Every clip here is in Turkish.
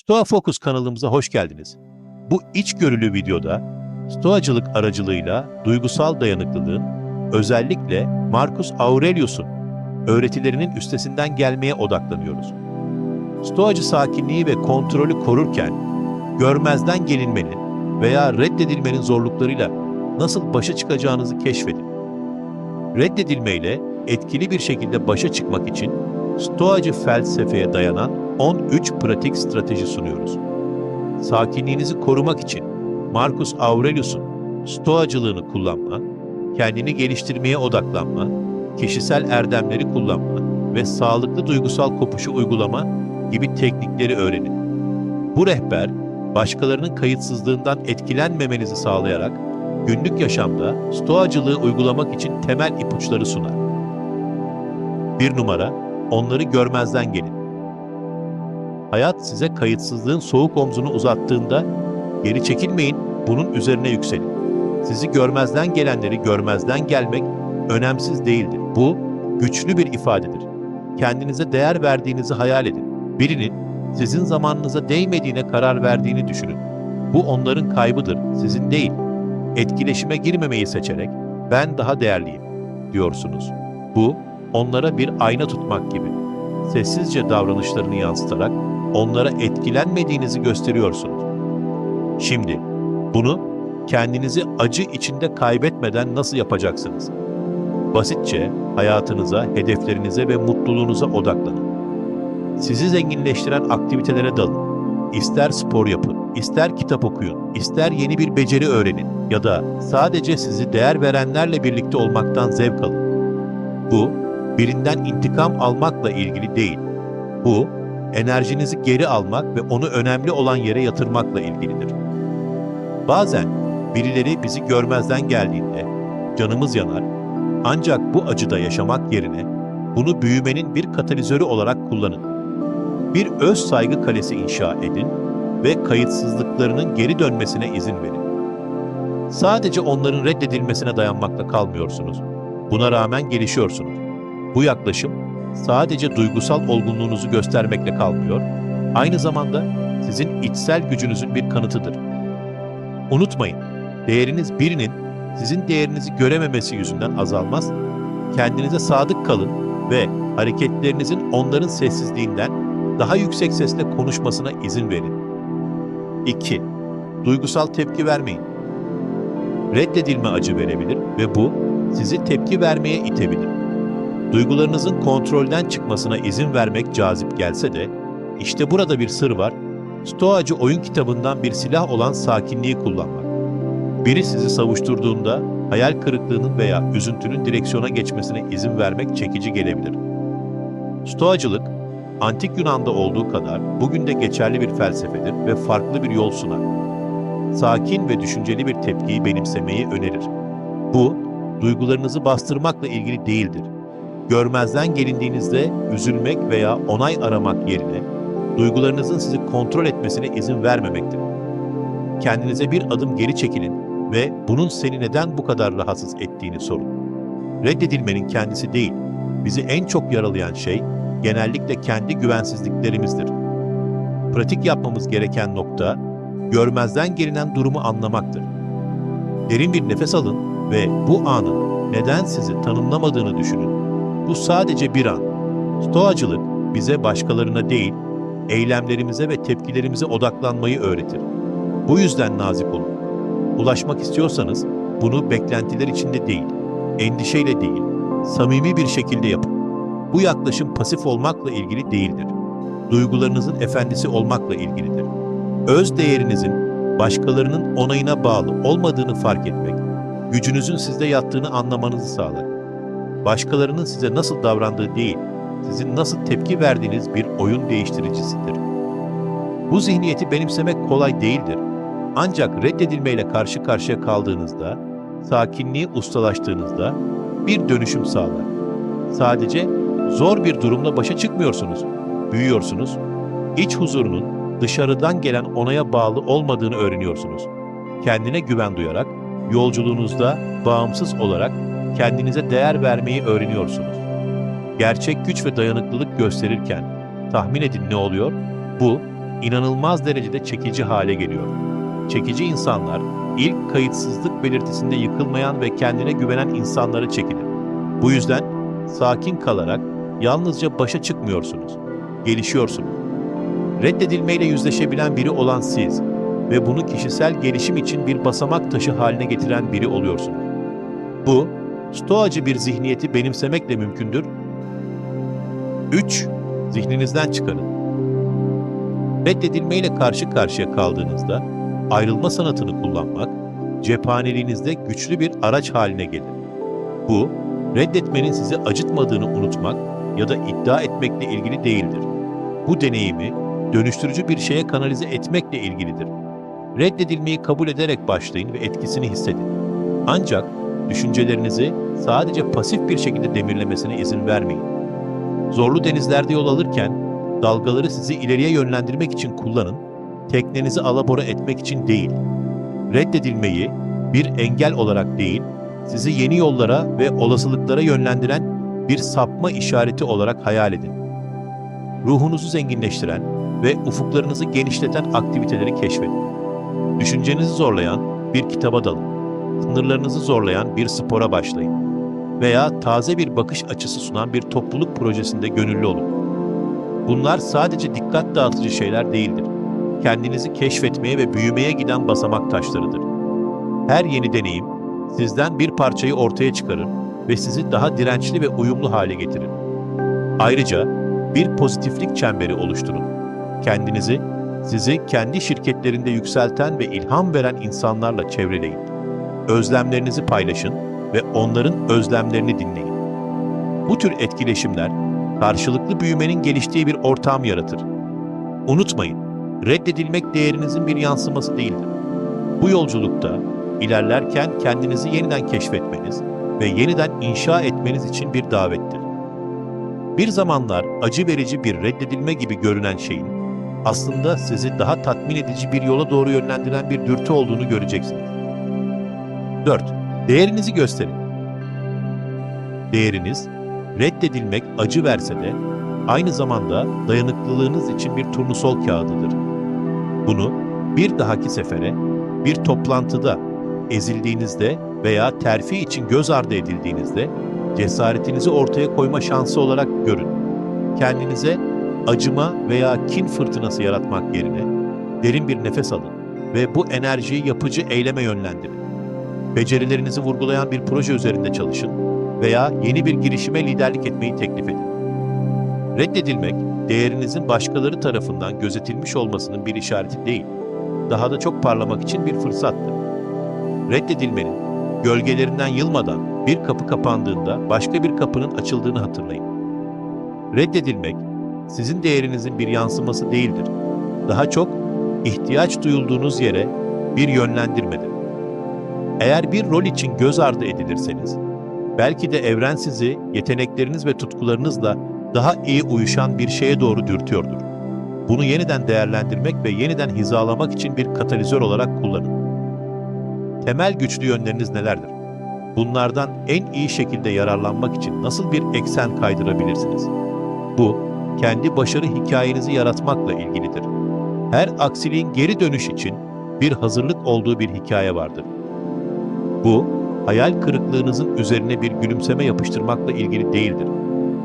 Stoa Focus kanalımıza hoş geldiniz. Bu içgörülü videoda Stoacılık aracılığıyla duygusal dayanıklılığın özellikle Marcus Aurelius'un öğretilerinin üstesinden gelmeye odaklanıyoruz. Stoacı sakinliği ve kontrolü korurken görmezden gelinmenin veya reddedilmenin zorluklarıyla nasıl başa çıkacağınızı keşfedin. Reddedilmeyle etkili bir şekilde başa çıkmak için Stoacı felsefeye dayanan 13 pratik strateji sunuyoruz. Sakinliğinizi korumak için Marcus Aurelius'un Stoacılığını kullanma, kendini geliştirmeye odaklanma, kişisel erdemleri kullanma ve sağlıklı duygusal kopuşu uygulama gibi teknikleri öğrenin. Bu rehber, başkalarının kayıtsızlığından etkilenmemenizi sağlayarak günlük yaşamda Stoacılığı uygulamak için temel ipuçları sunar. Bir numara, onları görmezden gelin. Hayat size kayıtsızlığın soğuk omzunu uzattığında geri çekilmeyin, bunun üzerine yükselin. Sizi görmezden gelenleri görmezden gelmek önemsiz değildir. Bu güçlü bir ifadedir. Kendinize değer verdiğinizi hayal edin. Birinin sizin zamanınıza değmediğine karar verdiğini düşünün. Bu onların kaybıdır, sizin değil. Etkileşime girmemeyi seçerek ben daha değerliyim diyorsunuz. Bu onlara bir ayna tutmak gibi. Sessizce davranışlarını yansıtarak onlara etkilenmediğinizi gösteriyorsunuz. Şimdi bunu kendinizi acı içinde kaybetmeden nasıl yapacaksınız? Basitçe hayatınıza, hedeflerinize ve mutluluğunuza odaklanın. Sizi zenginleştiren aktivitelere dalın. İster spor yapın, ister kitap okuyun, ister yeni bir beceri öğrenin ya da sadece sizi değer verenlerle birlikte olmaktan zevk alın. Bu, birinden intikam almakla ilgili değil. Bu, enerjinizi geri almak ve onu önemli olan yere yatırmakla ilgilidir. Bazen birileri bizi görmezden geldiğinde canımız yanar ancak bu acıda yaşamak yerine bunu büyümenin bir katalizörü olarak kullanın. Bir öz saygı kalesi inşa edin ve kayıtsızlıklarının geri dönmesine izin verin. Sadece onların reddedilmesine dayanmakla kalmıyorsunuz. Buna rağmen gelişiyorsunuz. Bu yaklaşım sadece duygusal olgunluğunuzu göstermekle kalmıyor, aynı zamanda sizin içsel gücünüzün bir kanıtıdır. Unutmayın, değeriniz birinin sizin değerinizi görememesi yüzünden azalmaz. Kendinize sadık kalın ve hareketlerinizin onların sessizliğinden daha yüksek sesle konuşmasına izin verin. 2. Duygusal tepki vermeyin. Reddedilme acı verebilir ve bu sizi tepki vermeye itebilir. Duygularınızın kontrolden çıkmasına izin vermek cazip gelse de işte burada bir sır var. Stoacı oyun kitabından bir silah olan sakinliği kullanmak. Biri sizi savuşturduğunda hayal kırıklığının veya üzüntünün direksiyona geçmesine izin vermek çekici gelebilir. Stoacılık, antik Yunan'da olduğu kadar bugün de geçerli bir felsefedir ve farklı bir yol sunar. Sakin ve düşünceli bir tepkiyi benimsemeyi önerir. Bu, duygularınızı bastırmakla ilgili değildir. Görmezden gelindiğinizde üzülmek veya onay aramak yerine duygularınızın sizi kontrol etmesine izin vermemektir. Kendinize bir adım geri çekilin ve bunun seni neden bu kadar rahatsız ettiğini sorun. Reddedilmenin kendisi değil, bizi en çok yaralayan şey genellikle kendi güvensizliklerimizdir. Pratik yapmamız gereken nokta, görmezden gelinen durumu anlamaktır. Derin bir nefes alın ve bu anın neden sizi tanımlamadığını düşünün. Bu sadece bir an. Stoacılık bize başkalarına değil, eylemlerimize ve tepkilerimize odaklanmayı öğretir. Bu yüzden nazik olun. Ulaşmak istiyorsanız bunu beklentiler içinde değil, endişeyle değil, samimi bir şekilde yapın. Bu yaklaşım pasif olmakla ilgili değildir. Duygularınızın efendisi olmakla ilgilidir. Öz değerinizin başkalarının onayına bağlı olmadığını fark etmek, gücünüzün sizde yattığını anlamanızı sağlar. Başkalarının size nasıl davrandığı değil, sizin nasıl tepki verdiğiniz bir oyun değiştiricisidir. Bu zihniyeti benimsemek kolay değildir. Ancak reddedilmeyle karşı karşıya kaldığınızda, sakinliği ustalaştığınızda bir dönüşüm sağlar. Sadece zor bir durumla başa çıkmıyorsunuz, büyüyorsunuz. İç huzurunun dışarıdan gelen onaya bağlı olmadığını öğreniyorsunuz. Kendine güven duyarak, yolculuğunuzda bağımsız olarak kendinize değer vermeyi öğreniyorsunuz. Gerçek güç ve dayanıklılık gösterirken tahmin edin ne oluyor? Bu inanılmaz derecede çekici hale geliyor. Çekici insanlar ilk kayıtsızlık belirtisinde yıkılmayan ve kendine güvenen insanlara çekilir. Bu yüzden sakin kalarak yalnızca başa çıkmıyorsunuz, gelişiyorsunuz. Reddedilmeyle yüzleşebilen biri olan siz ve bunu kişisel gelişim için bir basamak taşı haline getiren biri oluyorsunuz. Bu, stoacı bir zihniyeti benimsemekle mümkündür. 3. Zihninizden çıkarın. Reddedilmeyle karşı karşıya kaldığınızda ayrılma sanatını kullanmak cephaneliğinizde güçlü bir araç haline gelir. Bu, reddetmenin sizi acıtmadığını unutmak ya da iddia etmekle ilgili değildir. Bu deneyimi dönüştürücü bir şeye kanalize etmekle ilgilidir. Reddedilmeyi kabul ederek başlayın ve etkisini hissedin. Ancak düşüncelerinizi sadece pasif bir şekilde demirlemesine izin vermeyin. Zorlu denizlerde yol alırken dalgaları sizi ileriye yönlendirmek için kullanın, teknenizi alabora etmek için değil. Reddedilmeyi bir engel olarak değil, sizi yeni yollara ve olasılıklara yönlendiren bir sapma işareti olarak hayal edin. Ruhunuzu zenginleştiren ve ufuklarınızı genişleten aktiviteleri keşfedin. Düşüncenizi zorlayan bir kitaba dalın. Sınırlarınızı zorlayan bir spora başlayın. Veya taze bir bakış açısı sunan bir topluluk projesinde gönüllü olun. Bunlar sadece dikkat dağıtıcı şeyler değildir. Kendinizi keşfetmeye ve büyümeye giden basamak taşlarıdır. Her yeni deneyim sizden bir parçayı ortaya çıkarır ve sizi daha dirençli ve uyumlu hale getirir. Ayrıca bir pozitiflik çemberi oluşturun. Kendinizi, sizi kendi şirketlerinde yükselten ve ilham veren insanlarla çevreleyin. Özlemlerinizi paylaşın ve onların özlemlerini dinleyin. Bu tür etkileşimler karşılıklı büyümenin geliştiği bir ortam yaratır. Unutmayın, reddedilmek değerinizin bir yansıması değildir. Bu yolculukta ilerlerken kendinizi yeniden keşfetmeniz ve yeniden inşa etmeniz için bir davettir. Bir zamanlar acı verici bir reddedilme gibi görünen şeyin aslında sizi daha tatmin edici bir yola doğru yönlendiren bir dürtü olduğunu göreceksiniz. 4. Değerinizi gösterin. Değeriniz, reddedilmek acı verse de aynı zamanda dayanıklılığınız için bir turnusol kağıdıdır. Bunu bir dahaki sefere, bir toplantıda, ezildiğinizde veya terfi için göz ardı edildiğinizde cesaretinizi ortaya koyma şansı olarak görün. Kendinize acıma veya kin fırtınası yaratmak yerine derin bir nefes alın ve bu enerjiyi yapıcı eyleme yönlendirin. Becerilerinizi vurgulayan bir proje üzerinde çalışın veya yeni bir girişime liderlik etmeyi teklif edin. Reddedilmek, değerinizin başkaları tarafından gözetilmiş olmasının bir işareti değil, daha da çok parlamak için bir fırsattır. Reddedilmenin, gölgelerinden yılmadan bir kapı kapandığında başka bir kapının açıldığını hatırlayın. Reddedilmek, sizin değerinizin bir yansıması değildir. Daha çok ihtiyaç duyulduğunuz yere bir yönlendirmedir. Eğer bir rol için göz ardı edilirseniz, belki de evren sizi yetenekleriniz ve tutkularınızla daha iyi uyuşan bir şeye doğru dürtüyordur. Bunu yeniden değerlendirmek ve yeniden hizalamak için bir katalizör olarak kullanın. Temel güçlü yönleriniz nelerdir? Bunlardan en iyi şekilde yararlanmak için nasıl bir eksen kaydırabilirsiniz? Bu, kendi başarı hikayenizi yaratmakla ilgilidir. Her aksiliğin geri dönüş için bir hazırlık olduğu bir hikaye vardır. Bu, hayal kırıklığınızın üzerine bir gülümseme yapıştırmakla ilgili değildir.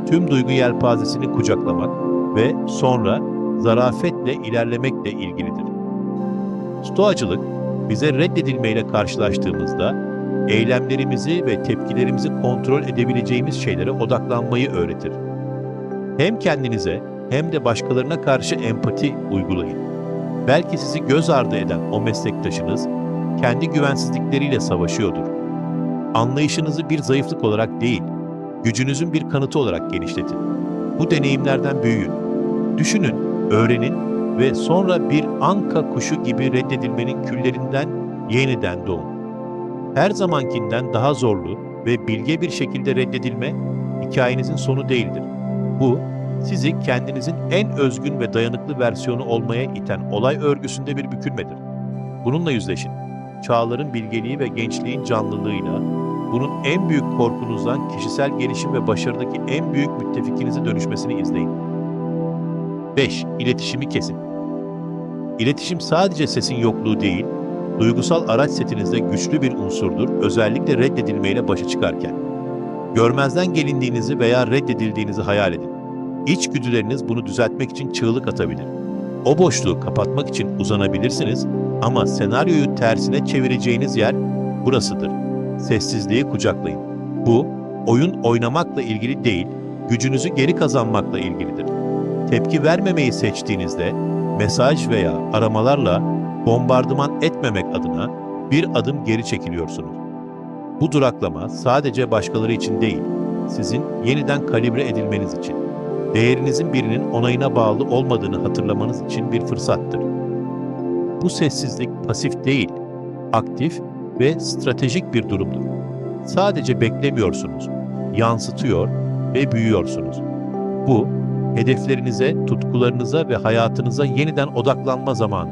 Tüm duygu yelpazesini kucaklamak ve sonra zarafetle ilerlemekle ilgilidir. Stoacılık, bize reddedilmeyle karşılaştığımızda eylemlerimizi ve tepkilerimizi kontrol edebileceğimiz şeylere odaklanmayı öğretir. Hem kendinize hem de başkalarına karşı empati uygulayın. Belki sizi göz ardı eden o meslektaşınız kendi güvensizlikleriyle savaşıyordur. Anlayışınızı bir zayıflık olarak değil, gücünüzün bir kanıtı olarak genişletin. Bu deneyimlerden büyüyün. Düşünün, öğrenin ve sonra bir anka kuşu gibi reddedilmenin küllerinden yeniden doğun. Her zamankinden daha zorlu ve bilge bir şekilde reddedilme hikayenizin sonu değildir. Bu, sizi kendinizin en özgün ve dayanıklı versiyonu olmaya iten olay örgüsünde bir bükülmedir. Bununla yüzleşin. Çağların bilgeliği ve gençliğin canlılığıyla, bunun en büyük korkunuzdan kişisel gelişim ve başarıdaki en büyük müttefikinize dönüşmesini izleyin. 5. İletişimi kesin. İletişim sadece sesin yokluğu değil, duygusal araç setinizde güçlü bir unsurdur, özellikle reddedilmeyle başa çıkarken. Görmezden gelindiğinizi veya reddedildiğinizi hayal edin. İçgüdüleriniz bunu düzeltmek için çığlık atabilir. O boşluğu kapatmak için uzanabilirsiniz ama senaryoyu tersine çevireceğiniz yer burasıdır. Sessizliği kucaklayın. Bu, oyun oynamakla ilgili değil, gücünüzü geri kazanmakla ilgilidir. Tepki vermemeyi seçtiğinizde, mesaj veya aramalarla bombardıman etmemek adına bir adım geri çekiliyorsunuz. Bu duraklama sadece başkaları için değil, sizin yeniden kalibre edilmeniz için, değerinizin birinin onayına bağlı olmadığını hatırlamanız için bir fırsattır. Bu sessizlik pasif değil, aktif ve stratejik bir durumdur. Sadece beklemiyorsunuz, yansıtıyor ve büyüyorsunuz. Bu, hedeflerinize, tutkularınıza ve hayatınıza yeniden odaklanma zamanı.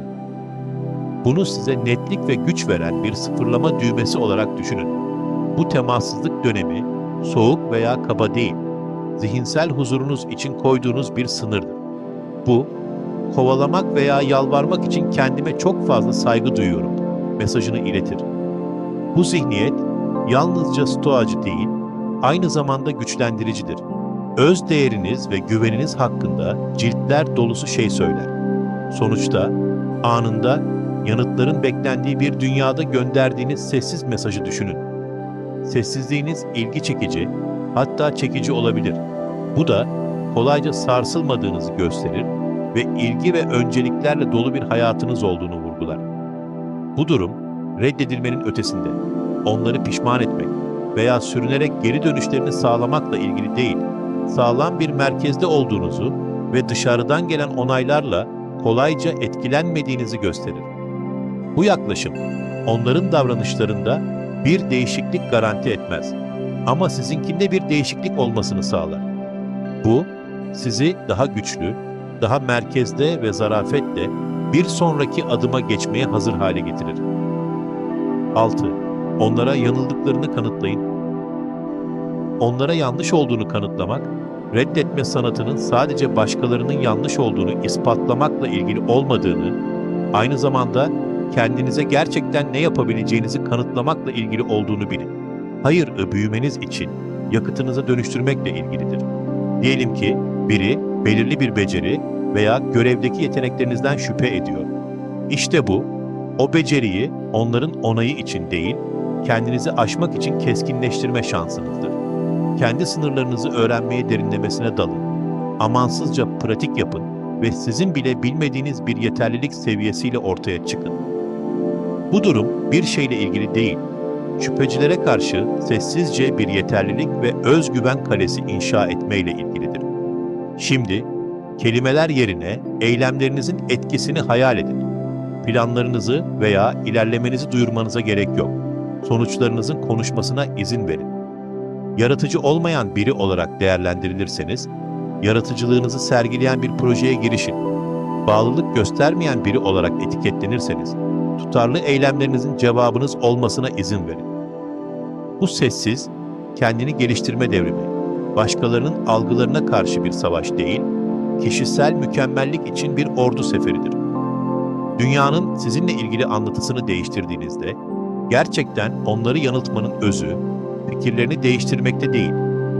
Bunu size netlik ve güç veren bir sıfırlama düğmesi olarak düşünün. Bu temassızlık dönemi soğuk veya kaba değil, zihinsel huzurunuz için koyduğunuz bir sınırdır. Bu, kovalamak veya yalvarmak için kendime çok fazla saygı duyuyorum mesajını iletir. Bu zihniyet yalnızca stoacı değil, aynı zamanda güçlendiricidir. Öz değeriniz ve güveniniz hakkında ciltler dolusu şey söyler. Sonuçta anında yanıtların beklendiği bir dünyada gönderdiğiniz sessiz mesajı düşünün. Sessizliğiniz ilgi çekici, hatta çekici olabilir. Bu da kolayca sarsılmadığınızı gösterir ve ilgi ve önceliklerle dolu bir hayatınız olduğunu vurgular. Bu durum reddedilmenin ötesinde onları pişman etmek veya sürünerek geri dönüşlerini sağlamakla ilgili değil, sağlam bir merkezde olduğunuzu ve dışarıdan gelen onaylarla kolayca etkilenmediğinizi gösterir. Bu yaklaşım onların davranışlarında bir değişiklik garanti etmez ama sizinkinde bir değişiklik olmasını sağlar. Bu sizi daha güçlü, daha merkezde ve zarafetle bir sonraki adıma geçmeye hazır hale getirir. 6. Onlara yanıldıklarını kanıtlayın. Onlara yanlış olduğunu kanıtlamak, reddetme sanatının sadece başkalarının yanlış olduğunu ispatlamakla ilgili olmadığını, aynı zamanda kendinize gerçekten ne yapabileceğinizi kanıtlamakla ilgili olduğunu bilin. Hayır büyümeniz için yakıtınıza dönüştürmekle ilgilidir. Diyelim ki biri belirli bir beceri veya görevdeki yeteneklerinizden şüphe ediyor. İşte bu, o beceriyi onların onayı için değil, kendinizi aşmak için keskinleştirme şansınızdır. Kendi sınırlarınızı öğrenmeye derinlemesine dalın. Amansızca pratik yapın ve sizin bile bilmediğiniz bir yeterlilik seviyesiyle ortaya çıkın. Bu durum bir şeyle ilgili değil, şüphecilere karşı sessizce bir yeterlilik ve özgüven kalesi inşa etmeyle ilgilidir. Şimdi kelimeler yerine eylemlerinizin etkisini hayal edin. Planlarınızı veya ilerlemenizi duyurmanıza gerek yok. Sonuçlarınızın konuşmasına izin verin. Yaratıcı olmayan biri olarak değerlendirilirseniz, yaratıcılığınızı sergileyen bir projeye girişin. Bağlılık göstermeyen biri olarak etiketlenirseniz, tutarlı eylemlerinizin cevabınız olmasına izin verin. Bu sessiz, kendini geliştirme devrimi, başkalarının algılarına karşı bir savaş değil, kişisel mükemmellik için bir ordu seferidir. Dünyanın sizinle ilgili anlatısını değiştirdiğinizde, gerçekten onları yanıltmanın özü, fikirlerini değiştirmekte değil,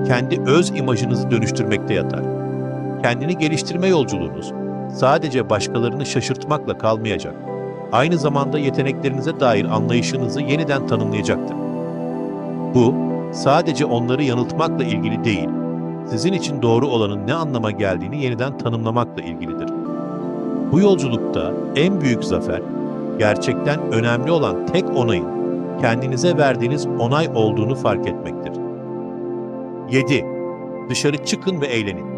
kendi öz imajınızı dönüştürmekte yatar. Kendini geliştirme yolculuğunuz sadece başkalarını şaşırtmakla kalmayacak. Aynı zamanda yeteneklerinize dair anlayışınızı yeniden tanımlayacaktır. Bu, sadece onları yanıltmakla ilgili değil, sizin için doğru olanın ne anlama geldiğini yeniden tanımlamakla ilgilidir. Bu yolculukta en büyük zafer, gerçekten önemli olan tek onayın kendinize verdiğiniz onay olduğunu fark etmektir. 7. Dışarı çıkın ve eğlenin.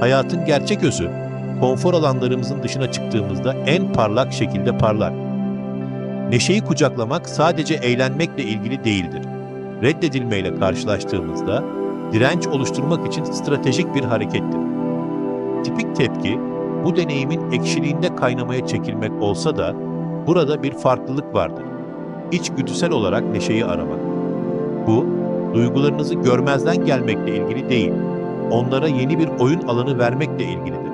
Hayatın gerçek özü, konfor alanlarımızın dışına çıktığımızda en parlak şekilde parlar. Neşeyi kucaklamak sadece eğlenmekle ilgili değildir. Reddedilmeyle karşılaştığımızda direnç oluşturmak için stratejik bir harekettir. Tipik tepki, bu deneyimin ekşiliğinde kaynamaya çekilmek olsa da burada bir farklılık vardır. İçgüdüsel olarak neşeyi aramak. Bu, duygularınızı görmezden gelmekle ilgili değil, onlara yeni bir oyun alanı vermekle ilgilidir.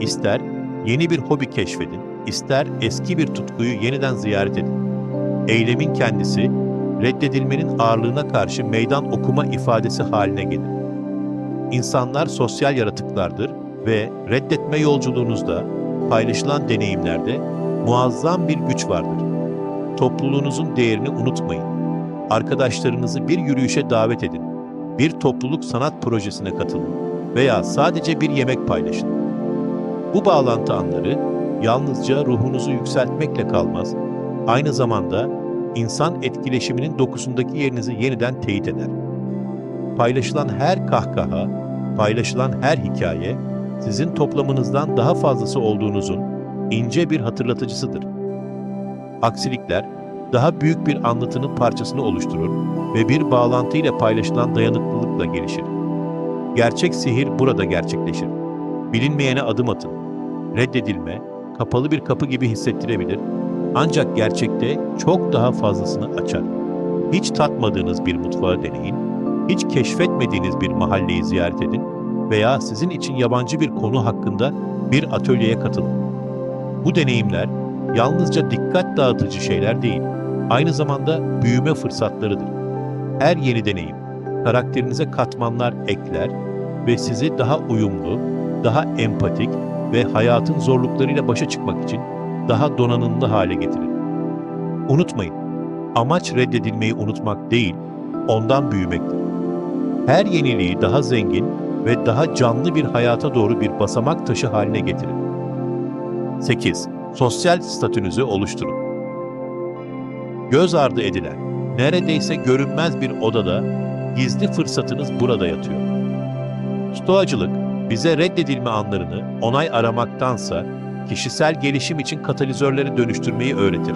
İster yeni bir hobi keşfedin, ister eski bir tutkuyu yeniden ziyaret edin. Eylemin kendisi, reddedilmenin ağırlığına karşı meydan okuma ifadesi haline gelir. İnsanlar sosyal yaratıklardır ve reddetme yolculuğunuzda paylaşılan deneyimlerde muazzam bir güç vardır. Topluluğunuzun değerini unutmayın. Arkadaşlarınızı bir yürüyüşe davet edin. Bir topluluk sanat projesine katılın veya sadece bir yemek paylaşın. Bu bağlantı anları yalnızca ruhunuzu yükseltmekle kalmaz, aynı zamanda insan etkileşiminin dokusundaki yerinizi yeniden teyit eder. Paylaşılan her kahkaha, paylaşılan her hikaye sizin toplamınızdan daha fazlası olduğunuzun ince bir hatırlatıcısıdır. Aksilikler daha büyük bir anlatının parçasını oluşturur ve bir bağlantı ile paylaşılan dayanıklılıkla gelişir. Gerçek sihir burada gerçekleşir. Bilinmeyene adım atın. Reddedilme, kapalı bir kapı gibi hissettirebilir ancak gerçekte çok daha fazlasını açar. Hiç tatmadığınız bir mutfağı deneyin, hiç keşfetmediğiniz bir mahalleyi ziyaret edin veya sizin için yabancı bir konu hakkında bir atölyeye katılın. Bu deneyimler yalnızca dikkat dağıtıcı şeyler değil, aynı zamanda büyüme fırsatlarıdır. Her yeni deneyim karakterinize katmanlar ekler ve sizi daha uyumlu, daha empatik ve hayatın zorluklarıyla başa çıkmak için daha donanımlı hale getirir. Unutmayın, amaç reddedilmeyi unutmak değil, ondan büyümektir. Her yeniliği daha zengin ve daha canlı bir hayata doğru bir basamak taşı haline getirin. 8. Sosyal statünüzü oluşturun. Göz ardı edilen, neredeyse görünmez bir odada gizli fırsatınız burada yatıyor. Stoacılık, bize reddedilme anlarını onay aramaktansa kişisel gelişim için katalizörleri dönüştürmeyi öğretir.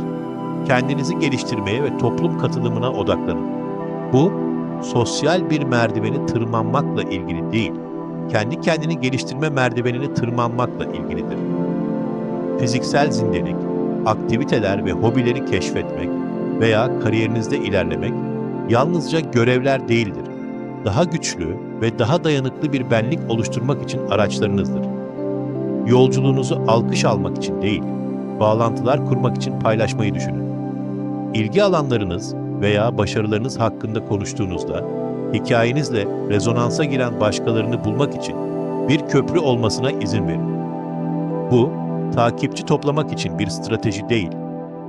Kendinizi geliştirmeye ve toplum katılımına odaklanın. Bu, sosyal bir merdiveni tırmanmakla ilgili değil, kendi kendini geliştirme merdivenini tırmanmakla ilgilidir. Fiziksel zindelik, aktiviteler ve hobileri keşfetmek veya kariyerinizde ilerlemek yalnızca görevler değildir. Daha güçlü ve daha dayanıklı bir benlik oluşturmak için araçlarınızdır. Yolculuğunuzu alkış almak için değil, bağlantılar kurmak için paylaşmayı düşünün. İlgi alanlarınız veya başarılarınız hakkında konuştuğunuzda, hikayenizle rezonansa giren başkalarını bulmak için bir köprü olmasına izin verin. Bu, takipçi toplamak için bir strateji değil,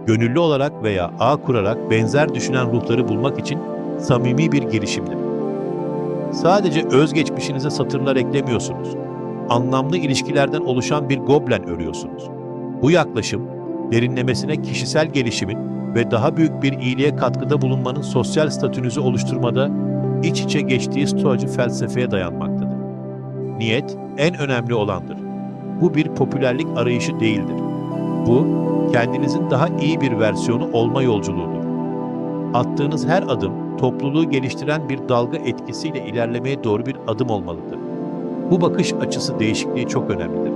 gönüllü olarak veya ağ kurarak benzer düşünen ruhları bulmak için samimi bir girişimdir. Sadece özgeçmişinize satırlar eklemiyorsunuz. Anlamlı ilişkilerden oluşan bir goblen örüyorsunuz. Bu yaklaşım, derinlemesine kişisel gelişimin ve daha büyük bir iyiliğe katkıda bulunmanın sosyal statünüzü oluşturmada iç içe geçtiği stoacı felsefeye dayanmaktadır. Niyet en önemli olandır. Bu bir popülerlik arayışı değildir. Bu, kendinizin daha iyi bir versiyonu olma yolculuğudur. Attığınız her adım, topluluğu geliştiren bir dalga etkisiyle ilerlemeye doğru bir adım olmalıdır. Bu bakış açısı değişikliği çok önemlidir.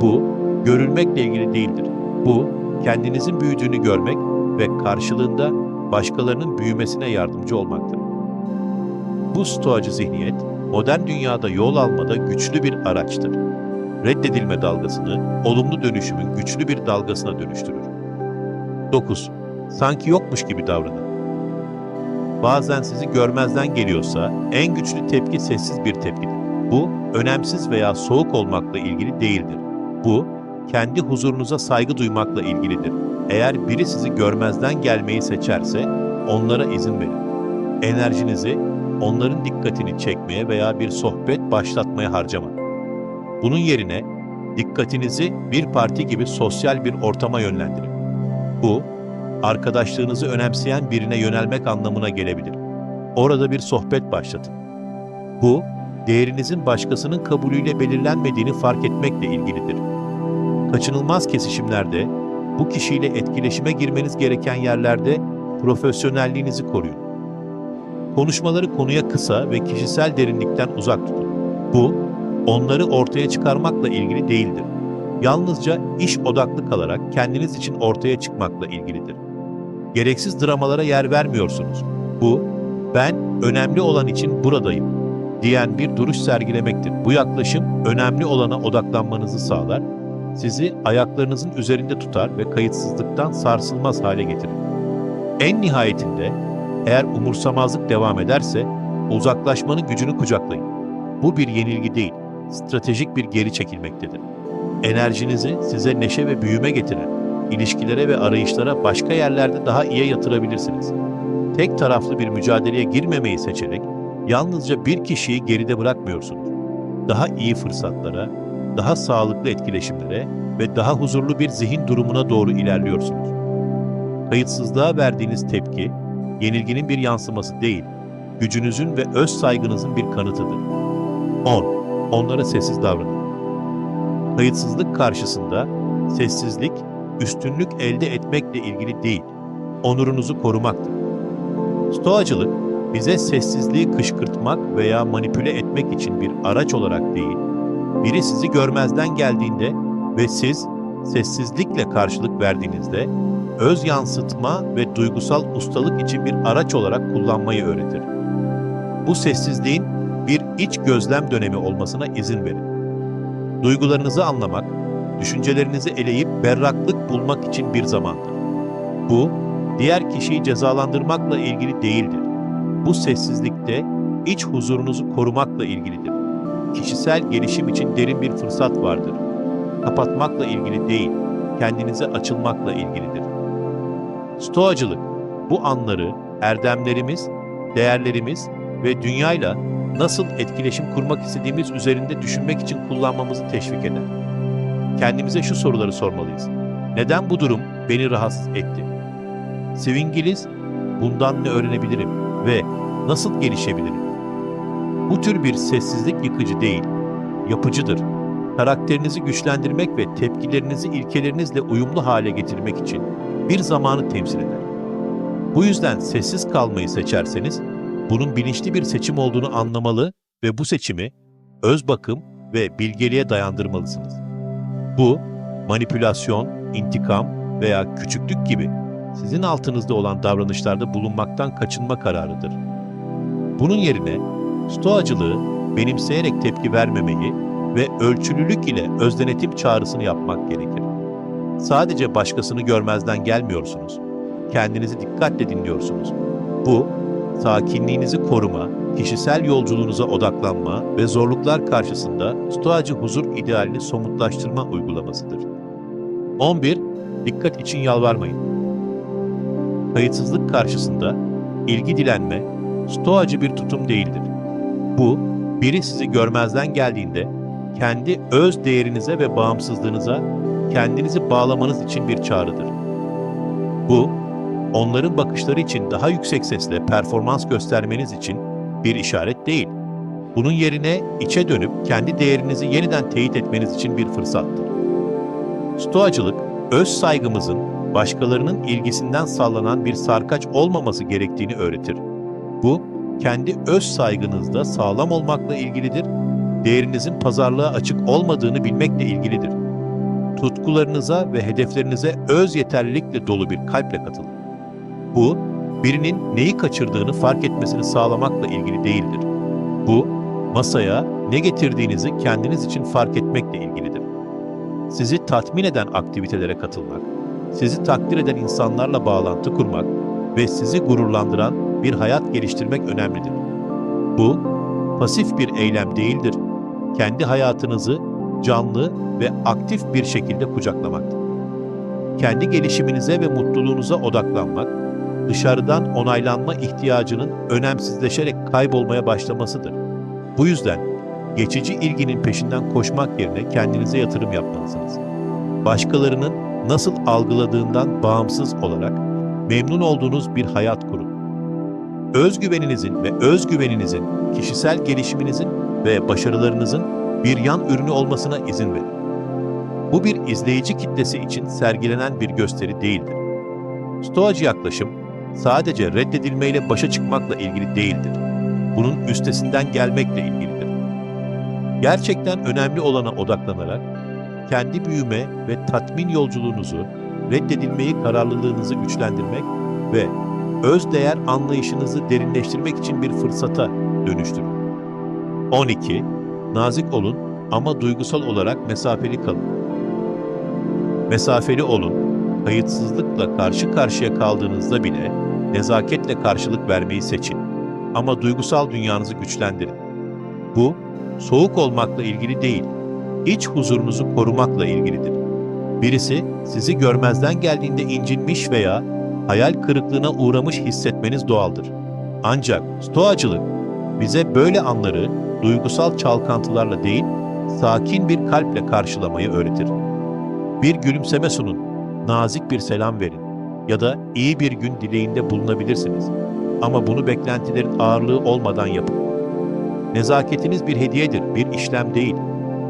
Bu, görülmekle ilgili değildir. Bu, kendinizin büyüdüğünü görmek ve karşılığında başkalarının büyümesine yardımcı olmaktır. Bu stoacı zihniyet, modern dünyada yol almada güçlü bir araçtır. Reddedilme dalgasını, olumlu dönüşümün güçlü bir dalgasına dönüştürür. 9. Sanki yokmuş gibi davranın. Bazen sizi görmezden geliyorsa en güçlü tepki sessiz bir tepkidir. Bu, önemsiz veya soğuk olmakla ilgili değildir. Bu, kendi huzurunuza saygı duymakla ilgilidir. Eğer biri sizi görmezden gelmeyi seçerse onlara izin verin. Enerjinizi onların dikkatini çekmeye veya bir sohbet başlatmaya harcamayın. Bunun yerine dikkatinizi bir parti gibi sosyal bir ortama yönlendirin. Bu, arkadaşlığınızı önemseyen birine yönelmek anlamına gelebilir. Orada bir sohbet başlatın. Bu, değerinizin başkasının kabulüyle belirlenmediğini fark etmekle ilgilidir. Kaçınılmaz kesişimlerde, bu kişiyle etkileşime girmeniz gereken yerlerde profesyonelliğinizi koruyun. Konuşmaları konuya kısa ve kişisel derinlikten uzak tutun. Bu, onları ortaya çıkarmakla ilgili değildir. Yalnızca iş odaklı kalarak kendiniz için ortaya çıkmakla ilgilidir. Gereksiz dramalara yer vermiyorsunuz. Bu, ben önemli olan için buradayım diyen bir duruş sergilemektir. Bu yaklaşım önemli olana odaklanmanızı sağlar sizi ayaklarınızın üzerinde tutar ve kayıtsızlıktan sarsılmaz hale getirir. En nihayetinde eğer umursamazlık devam ederse uzaklaşmanın gücünü kucaklayın. Bu bir yenilgi değil, stratejik bir geri çekilmektedir. Enerjinizi size neşe ve büyüme getiren ilişkilere ve arayışlara başka yerlerde daha iyi yatırabilirsiniz. Tek taraflı bir mücadeleye girmemeyi seçerek yalnızca bir kişiyi geride bırakmıyorsunuz. Daha iyi fırsatlara, daha sağlıklı etkileşimlere ve daha huzurlu bir zihin durumuna doğru ilerliyorsunuz. Kayıtsızlığa verdiğiniz tepki, yenilginin bir yansıması değil, gücünüzün ve öz saygınızın bir kanıtıdır. 10. Onlara sessiz davranın. Kayıtsızlık karşısında sessizlik, üstünlük elde etmekle ilgili değil, onurunuzu korumaktır. Stoacılık, bize sessizliği kışkırtmak veya manipüle etmek için bir araç olarak değil, biri sizi görmezden geldiğinde ve siz sessizlikle karşılık verdiğinizde öz yansıtma ve duygusal ustalık için bir araç olarak kullanmayı öğretir. Bu sessizliğin bir iç gözlem dönemi olmasına izin verin. Duygularınızı anlamak, düşüncelerinizi eleyip berraklık bulmak için bir zamandır. Bu, diğer kişiyi cezalandırmakla ilgili değildir. Bu sessizlikte iç huzurunuzu korumakla ilgilidir. Kişisel gelişim için derin bir fırsat vardır. Kapatmakla ilgili değil, kendinize açılmakla ilgilidir. Stoacılık, bu anları erdemlerimiz, değerlerimiz ve dünyayla nasıl etkileşim kurmak istediğimiz üzerinde düşünmek için kullanmamızı teşvik eder. Kendimize şu soruları sormalıyız. Neden bu durum beni rahatsız etti? Swingiliz, bundan ne öğrenebilirim nasıl gelişebilirim? Bu tür bir sessizlik yıkıcı değil, yapıcıdır. Karakterinizi güçlendirmek ve tepkilerinizi ilkelerinizle uyumlu hale getirmek için bir zamanı temsil eder. Bu yüzden sessiz kalmayı seçerseniz, bunun bilinçli bir seçim olduğunu anlamalı ve bu seçimi öz bakım ve bilgeliğe dayandırmalısınız. Bu, manipülasyon, intikam veya küçüklük gibi sizin altınızda olan davranışlarda bulunmaktan kaçınma kararıdır. Bunun yerine stoacılığı benimseyerek tepki vermemeyi ve ölçülülük ile özdenetim çağrısını yapmak gerekir. Sadece başkasını görmezden gelmiyorsunuz. Kendinizi dikkatle dinliyorsunuz. Bu, sakinliğinizi koruma, kişisel yolculuğunuza odaklanma ve zorluklar karşısında stoacı huzur idealini somutlaştırma uygulamasıdır. 11. Dikkat için yalvarmayın. Kayıtsızlık karşısında ilgi dilenme, stoacı bir tutum değildir. Bu, biri sizi görmezden geldiğinde kendi öz değerinize ve bağımsızlığınıza kendinizi bağlamanız için bir çağrıdır. Bu, onların bakışları için daha yüksek sesle performans göstermeniz için bir işaret değil. Bunun yerine içe dönüp kendi değerinizi yeniden teyit etmeniz için bir fırsattır. Stoacılık, öz saygımızın başkalarının ilgisinden sallanan bir sarkaç olmaması gerektiğini öğretir. Bu, kendi öz saygınızda sağlam olmakla ilgilidir, değerinizin pazarlığa açık olmadığını bilmekle ilgilidir. Tutkularınıza ve hedeflerinize öz yeterlilikle dolu bir kalple katılın. Bu, birinin neyi kaçırdığını fark etmesini sağlamakla ilgili değildir. Bu, masaya ne getirdiğinizi kendiniz için fark etmekle ilgilidir. Sizi tatmin eden aktivitelere katılmak, sizi takdir eden insanlarla bağlantı kurmak ve sizi gururlandıran bir hayat geliştirmek önemlidir. Bu, pasif bir eylem değildir. Kendi hayatınızı canlı ve aktif bir şekilde kucaklamaktır. Kendi gelişiminize ve mutluluğunuza odaklanmak, dışarıdan onaylanma ihtiyacının önemsizleşerek kaybolmaya başlamasıdır. Bu yüzden geçici ilginin peşinden koşmak yerine kendinize yatırım yapmalısınız. Başkalarının nasıl algıladığından bağımsız olarak memnun olduğunuz bir hayat kurun. Özgüveninizin ve özgüveninizin kişisel gelişiminizin ve başarılarınızın bir yan ürünü olmasına izin verin. Bu bir izleyici kitlesi için sergilenen bir gösteri değildir. Stoacı yaklaşım sadece reddedilmeyle başa çıkmakla ilgili değildir. Bunun üstesinden gelmekle ilgilidir. Gerçekten önemli olana odaklanarak kendi büyüme ve tatmin yolculuğunuzu, reddedilmeyi kararlılığınızı güçlendirmek ve öz değer anlayışınızı derinleştirmek için bir fırsata dönüştürün. 12. Nazik olun ama duygusal olarak mesafeli kalın. Mesafeli olun, kayıtsızlıkla karşı karşıya kaldığınızda bile nezaketle karşılık vermeyi seçin. Ama duygusal dünyanızı güçlendirin. Bu, soğuk olmakla ilgili değil, iç huzurunuzu korumakla ilgilidir. Birisi sizi görmezden geldiğinde incinmiş veya hayal kırıklığına uğramış hissetmeniz doğaldır. Ancak stoacılık bize böyle anları duygusal çalkantılarla değil, sakin bir kalple karşılamayı öğretir. Bir gülümseme sunun, nazik bir selam verin ya da iyi bir gün dileğinde bulunabilirsiniz. Ama bunu beklentilerin ağırlığı olmadan yapın. Nezaketiniz bir hediyedir, bir işlem değil.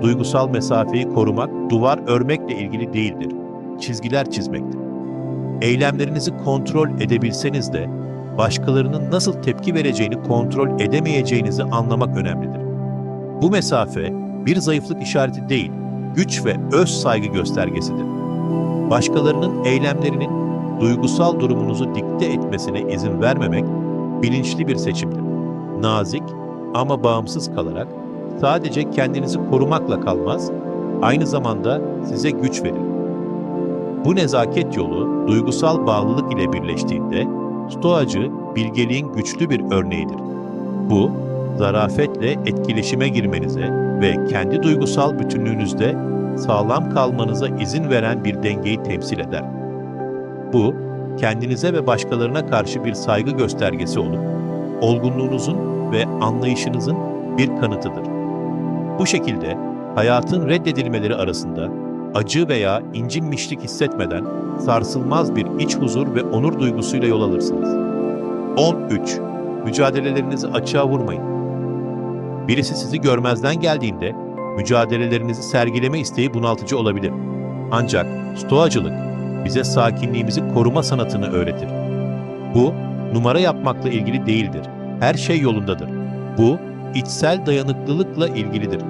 Duygusal mesafeyi korumak, duvar örmekle ilgili değildir. Çizgiler çizmektir. Eylemlerinizi kontrol edebilseniz de başkalarının nasıl tepki vereceğini kontrol edemeyeceğinizi anlamak önemlidir. Bu mesafe bir zayıflık işareti değil, güç ve öz saygı göstergesidir. Başkalarının eylemlerinin duygusal durumunuzu dikte etmesine izin vermemek bilinçli bir seçimdir. Nazik ama bağımsız kalarak sadece kendinizi korumakla kalmaz, aynı zamanda size güç verir. Bu nezaket yolu duygusal bağlılık ile birleştiğinde stoacı bilgeliğin güçlü bir örneğidir. Bu, zarafetle etkileşime girmenize ve kendi duygusal bütünlüğünüzde sağlam kalmanıza izin veren bir dengeyi temsil eder. Bu, kendinize ve başkalarına karşı bir saygı göstergesi olup, olgunluğunuzun ve anlayışınızın bir kanıtıdır. Bu şekilde hayatın reddedilmeleri arasında acı veya incinmişlik hissetmeden sarsılmaz bir iç huzur ve onur duygusuyla yol alırsınız. 13. Mücadelelerinizi açığa vurmayın. Birisi sizi görmezden geldiğinde mücadelelerinizi sergileme isteği bunaltıcı olabilir. Ancak stoacılık bize sakinliğimizi koruma sanatını öğretir. Bu, numara yapmakla ilgili değildir. Her şey yolundadır. Bu, içsel dayanıklılıkla ilgilidir.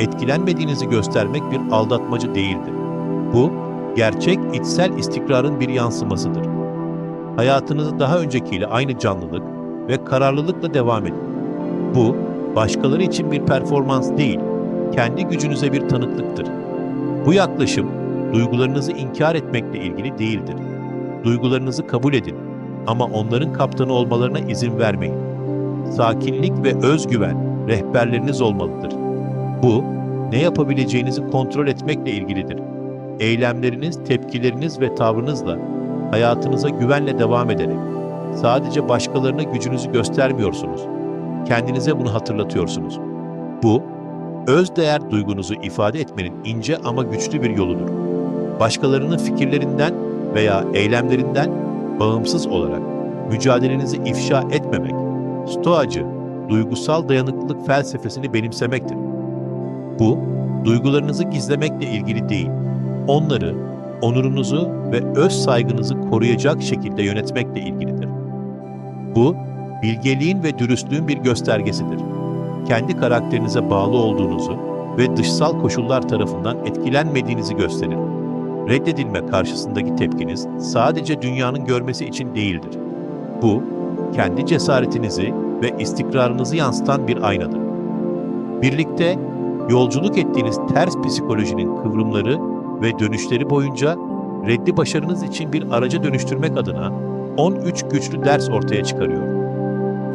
Etkilenmediğinizi göstermek bir aldatmacı değildir. Bu, gerçek içsel istikrarın bir yansımasıdır. Hayatınızı daha öncekiyle aynı canlılık ve kararlılıkla devam edin. Bu, başkaları için bir performans değil, kendi gücünüze bir tanıklıktır. Bu yaklaşım, duygularınızı inkar etmekle ilgili değildir. Duygularınızı kabul edin ama onların kaptanı olmalarına izin vermeyin. Sakinlik ve özgüven rehberleriniz olmalıdır. Bu, ne yapabileceğinizi kontrol etmekle ilgilidir. Eylemleriniz, tepkileriniz ve tavrınızla hayatınıza güvenle devam ederek sadece başkalarına gücünüzü göstermiyorsunuz. Kendinize bunu hatırlatıyorsunuz. Bu, öz değer duygunuzu ifade etmenin ince ama güçlü bir yoludur. Başkalarının fikirlerinden veya eylemlerinden bağımsız olarak mücadelenizi ifşa etmemek, stoacı, duygusal dayanıklılık felsefesini benimsemektir. Bu, duygularınızı gizlemekle ilgili değil, onları, onurunuzu ve öz saygınızı koruyacak şekilde yönetmekle ilgilidir. Bu, bilgeliğin ve dürüstlüğün bir göstergesidir. Kendi karakterinize bağlı olduğunuzu ve dışsal koşullar tarafından etkilenmediğinizi gösterir. Reddedilme karşısındaki tepkiniz sadece dünyanın görmesi için değildir. Bu, kendi cesaretinizi ve istikrarınızı yansıtan bir aynadır. Birlikte yolculuk ettiğiniz ters psikolojinin kıvrımları ve dönüşleri boyunca reddi başarınız için bir araca dönüştürmek adına 13 güçlü ders ortaya çıkarıyor.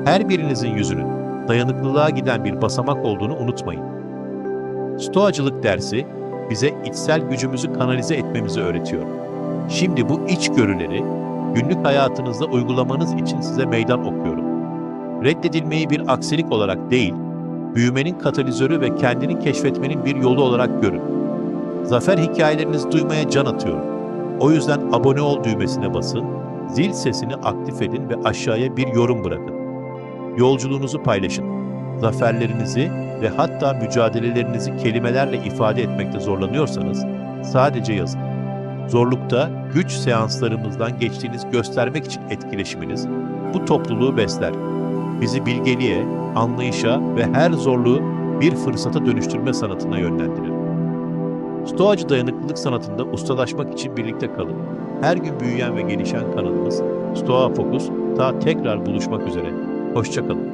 Her birinizin yüzünün dayanıklılığa giden bir basamak olduğunu unutmayın. Stoacılık dersi bize içsel gücümüzü kanalize etmemizi öğretiyor. Şimdi bu içgörüleri günlük hayatınızda uygulamanız için size meydan okuyorum. Reddedilmeyi bir aksilik olarak değil, büyümenin katalizörü ve kendini keşfetmenin bir yolu olarak görün. Zafer hikayelerinizi duymaya can atıyorum. O yüzden abone ol düğmesine basın, zil sesini aktif edin ve aşağıya bir yorum bırakın. Yolculuğunuzu paylaşın. Zaferlerinizi ve hatta mücadelelerinizi kelimelerle ifade etmekte zorlanıyorsanız sadece yazın. Zorlukta güç seanslarımızdan geçtiğiniz göstermek için etkileşiminiz bu topluluğu besler. Bizi bilgeliğe, anlayışa ve her zorluğu bir fırsata dönüştürme sanatına yönlendirir. Stoacı dayanıklılık sanatında ustalaşmak için birlikte kalın. Her gün büyüyen ve gelişen kanalımız Stoa Focus. Daha tekrar buluşmak üzere. Hoşçakalın.